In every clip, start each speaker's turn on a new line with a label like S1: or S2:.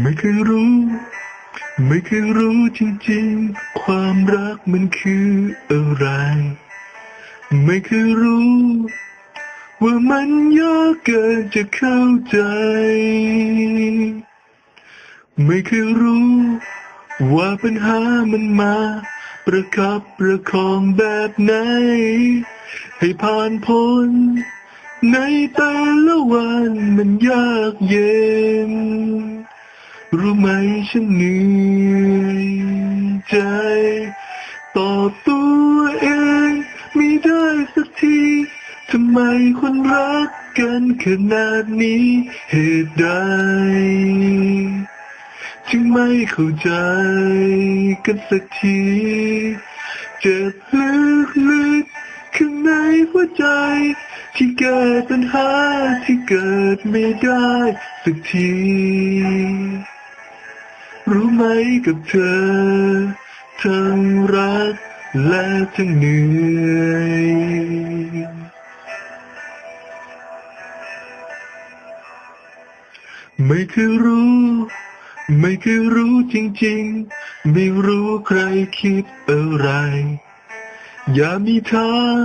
S1: ไม่เคยรู้ ไม่เคยรู้จริงๆ ความรักมันคืออะไร ไม่เคยรู้ ว่ามันยากเกินจะเข้าใจ ไม่เคยรู้ ว่าปัญหามันมา ประคับประคองแบบไหน ให้ผ่านพ้นในแต่ละวันมันยากเย็น รู้ไหมฉันเหนื่อยใจ ต่อตัวเองไม่ได้สักทีทำไมคนรักกันขนาดนี้เหตุใดจึงไม่เข้าใจกันสักที เจ็บลึกๆข้างในหัวใจ ที่เกิดปัญหาที่เกิดไม่ได้สักที รู้ไหมกับเธอ ทั้งรักและทั้งเหนื่อยไม่เคยรู้ ไม่เคยรู้จริงๆ ไม่รู้ใครคิดอะไร อย่ามีทาง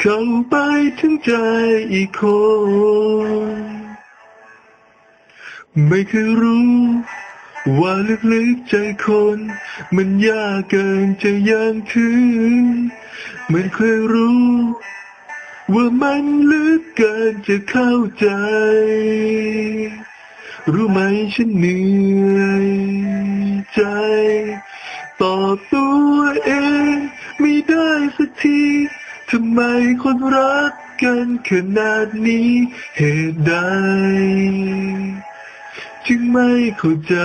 S1: เข้าไปถึงใจอีกคน ไม่เคยรู้ ว่าลึกๆใจคน มันยากเกินจะยังถึงไม่เคยรู้ ว่ามันลึกเกินจะเข้าใจ รู้ไหมฉันเหนื่อยใจ ต่อตัวเองไม่ได้สักทีทำไมคนรักกันขนาดนี้เหตุใด จึงไม่เข้าใจ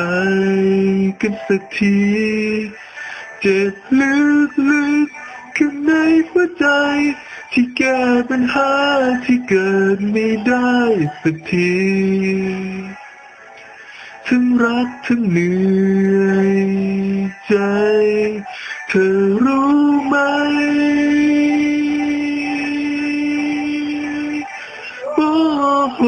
S1: กันสักที เจ็บลึกๆข้างในหัวใจ ที่แก้ปัญหาที่เกิดไม่ได้สักทีทั้งรักทั้งเหนื่อยใจ เธอรู้ไหม โอ้โห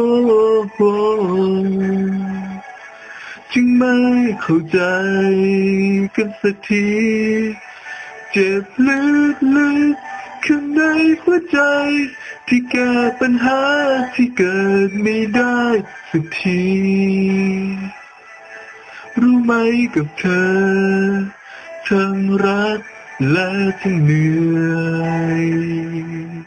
S1: จึงไม่เข้าใจกันสักที เจ็บลึกๆข้างในหัวใจ ที่แก้ปัญหาที่เกิดไม่ได้สักที รู้ไหมกับเธอ ทั้งรักและทั้งเหนื่อย